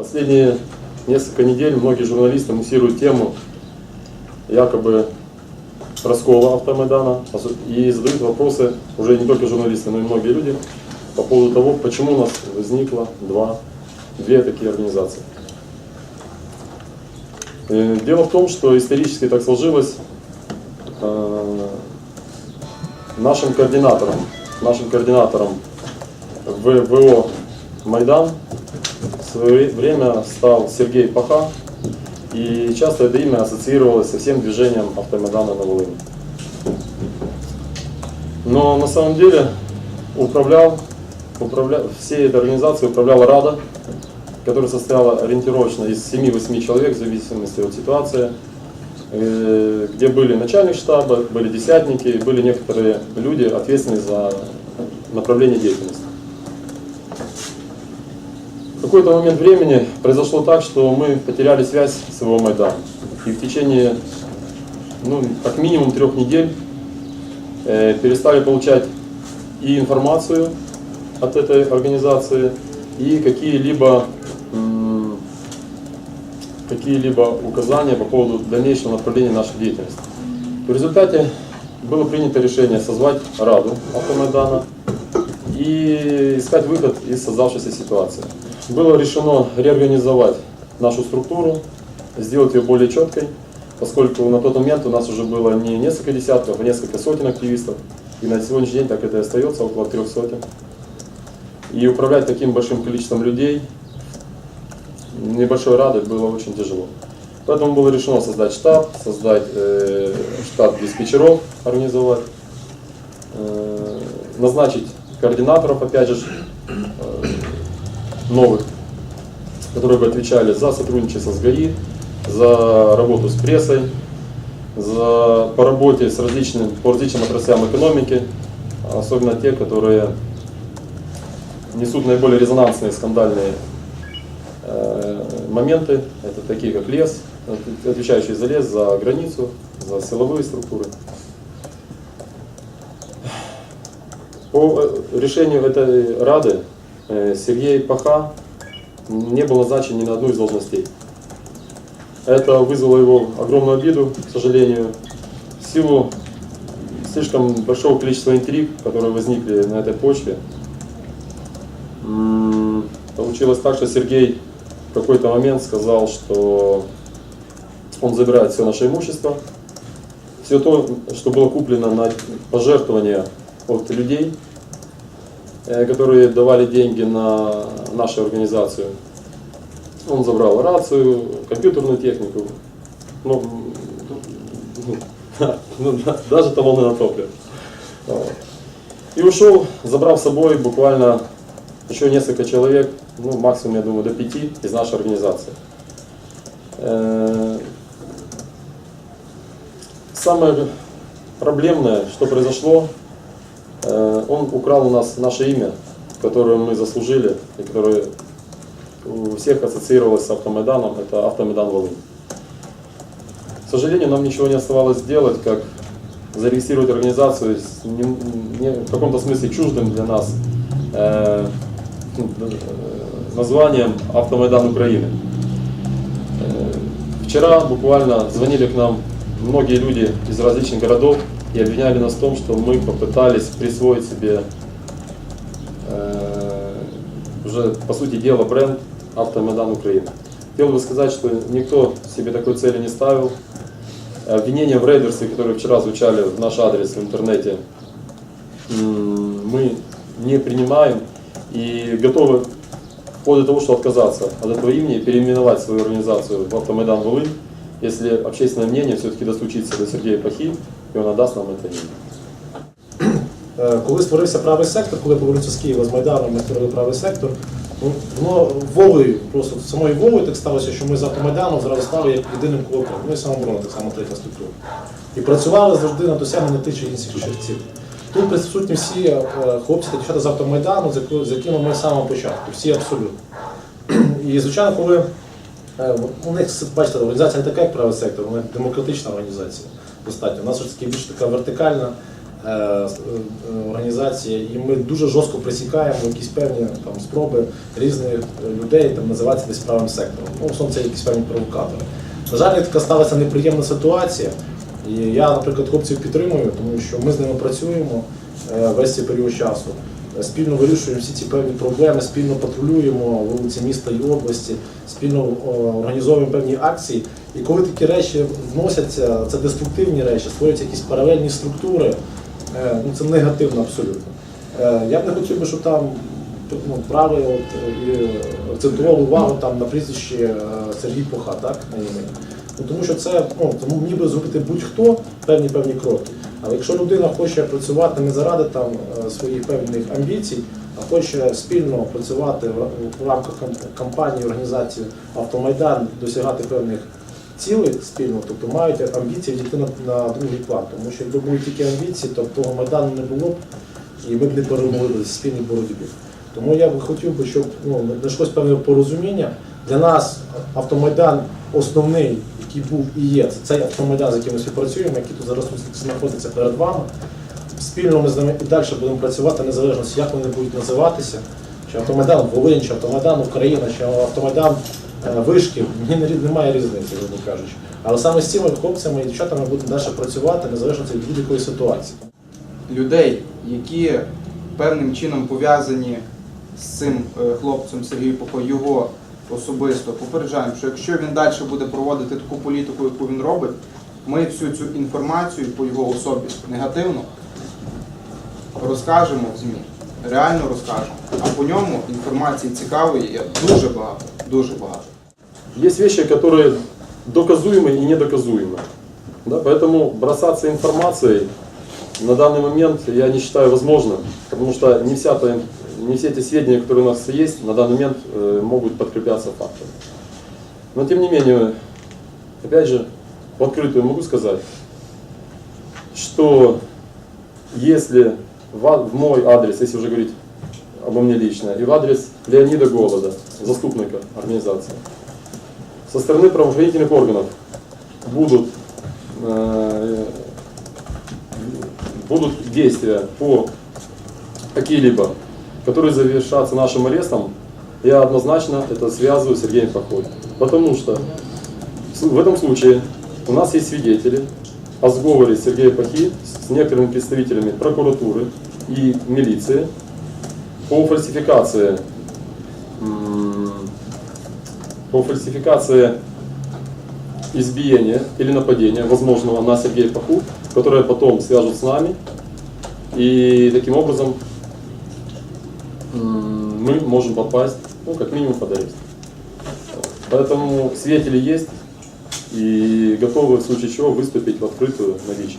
Последние несколько недель многие журналисты муссируют тему якобы раскола автомайдана и задают вопросы уже не только журналисты, но и многие люди по поводу того, почему у нас возникло два, две такие организации. Э, Дело в том, что исторически так сложилось, э, нашим координатором, нашим координатором ВВО Майдан в свое время стал Сергей Паха, и часто это имя ассоциировалось со всем движением автомайдана на Волыни. Но на самом деле управлял, управля... всей этой организацией управляла Рада, которая состояла ориентировочно из 7-8 человек в зависимости от ситуации, э, где были начальник штаба, были десятники, были некоторые люди, ответственные за направление деятельности. В какой-то момент времени произошло так, что мы потеряли связь с его Майданом. И в течение, ну, как минимум трех недель э, перестали получать и информацию от этой организации, и какие-либо какие-либо указания по поводу дальнейшего направления нашей деятельности. В результате было принято решение созвать Раду Автомайдана и искать выход из создавшейся ситуации. Было решено реорганизовать нашу структуру, сделать ее более четкой, поскольку на тот момент у нас уже было не несколько десятков, а несколько сотен активистов. И на сегодняшний день так это и остается, около трех сотен. И управлять таким большим количеством людей небольшой Радой было очень тяжело. Поэтому было решено создать штаб, создать э, штаб диспетчеров, организовать, э, назначить координаторов, опять же, э, новых, которые бы отвечали за сотрудничество с ГАИ, за работу с прессой, за, по работе с различными, по различным отраслям экономики, особенно те, которые несут наиболее резонансные скандальные э, моменты. Это такие как лес, отвечающий за лес, за границу, за силовые структуры. По э, решению этой Рады Сергей Паха не был назначен ни на одну из должностей. Это вызвало его огромную обиду, к сожалению, в силу слишком большого количества интриг, которые возникли на этой почве. Получилось так, что Сергей в какой-то момент сказал, что он забирает все наше имущество, все то, что было куплено на пожертвования от людей, э, которые давали деньги на нашу организацию. Он забрал рацию, компьютерную технику, ну, ну, да, даже талоны на топливо. И ушел, забрав с собой буквально еще несколько человек, ну, максимум, я думаю, до пяти из нашей организации. Э, Самое проблемное, что произошло, э, он украл у нас наше имя, которое мы заслужили и которое у всех ассоциировалось с Автомайданом, это Автомайдан Волынь. К сожалению, нам ничего не оставалось сделать, как зарегистрировать организацию с не- не- в каком-то смысле чуждым для нас э, э, названием Автомайдан Украины. Э, Вчера буквально звонили к нам многие люди из различных городов и обвиняли нас в том, что мы попытались присвоить себе э, уже, по сути дела, бренд Автомайдан Украины. Хотел бы сказать, что никто себе такой цели не ставил. Обвинения в рейдерстве, которые вчера звучали в наш адрес в интернете, мы не принимаем и готовы вплоть до того, что отказаться от этого имени и переименовать свою организацию в Автомайдан Волынь, если общественное мнение все-таки достучится до Сергея Пахи, и он отдаст нам это. Е, Коли створився правий сектор, коли повернувся з Києва з Майданом, ми створили правий сектор. Ну, воно волею, просто самою волею так сталося, що ми за Майданом зразу стали як єдиним кулаком. Ну і самооборона, так само третя структура. І працювали завжди на досягнення тих чи інших черців. Тут присутні всі е, хлопці та дівчата з автомайдану, з якими ми з самого початку, всі абсолютно. І звичайно, коли е, у них бачите, організація не така, як правий сектор, вона демократична організація достатньо. У нас ж таки більш така вертикальна е, е, організації, і ми дуже жорстко пресікаємо якісь певні там спроби різних людей там називатися десь правим сектором. Ну, в основному це якісь певні провокатори. На жаль, така сталася неприємна ситуація. І я, наприклад, хлопців підтримую, тому що ми з ними працюємо е, весь цей період часу. Е, Спільно вирішуємо всі ці певні проблеми, спільно патрулюємо вулиці міста і області, спільно організовуємо певні акції. І коли такі речі вносяться, це деструктивні речі, створюються якісь паралельні структури, е, ну це негативно абсолютно. Е, Я б не хотів би, щоб там ну, брали от, і акцентували увагу там на прізвищі е, Сергій Поха, так. Ну, тому що це ну, тому міг би зробити будь-хто певні певні кроки. Але якщо людина хоче працювати не заради там е, своїх певних амбіцій, а хоче спільно працювати в- рамках кам- кампанії організації Автомайдан, досягати певних цілей спільно, тобто мають амбіції дійти на, на другий план. Тому що якби були тільки амбіції, то того майдану не було б, і ми б не перемогли в спільній боротьбі. Тому я б хотів би, щоб ну, знайшлось певне порозуміння. Для нас автомайдан основний, який був і є, це цей автомайдан, з яким ми співпрацюємо, який тут зараз знаходиться перед вами. Спільно ми з ними і далі будемо працювати, незалежно як вони будуть називатися. Чи автомайдан Волинь, чи автомайдан Україна, чи автомайдан е, Вишків, мені немає різниці, грубо кажучи. Але саме з цими хлопцями і дівчатами будемо далі працювати, незалежно від будь-якої ситуації. людей, які певним чином пов'язані з цим е, хлопцем Сергієм Попо, його особисто попереджаємо, що якщо він далі буде проводити таку політику, яку він робить, ми всю цю інформацію по його особі негативно розкажемо в ЗМІ. Реально розкажемо. А по ньому інформації цікавої є дуже багато, дуже багато. Есть вещи, которые доказуемы и недоказуемы. Да, поэтому бросаться информацией на данный момент я не считаю возможным, потому что не, вся та, ин- не все эти сведения, которые у нас есть, на данный момент э, могут подкрепляться фактами. Но тем не менее, опять же, в открытую могу сказать, что если в, мой адрес, если уже говорить обо мне лично, и в адрес Леонида Голода, заступника организации, со стороны правоохранительных органов будут, э, будут действия по какие-либо, которые завершатся нашим арестом, я однозначно это связываю с Сергеем Пахой. Потому что в этом случае у нас есть свидетели о сговоре Сергея Пахи с некоторыми представителями прокуратуры и милиции по фальсификации по фальсификации избиения или нападения, возможного на Сергея Паху, которое потом свяжут с нами. И таким образом мы можем попасть, ну, как минимум, под арест. Поэтому свидетели есть и готовы в случае чего выступить в открытую на ВИЧ.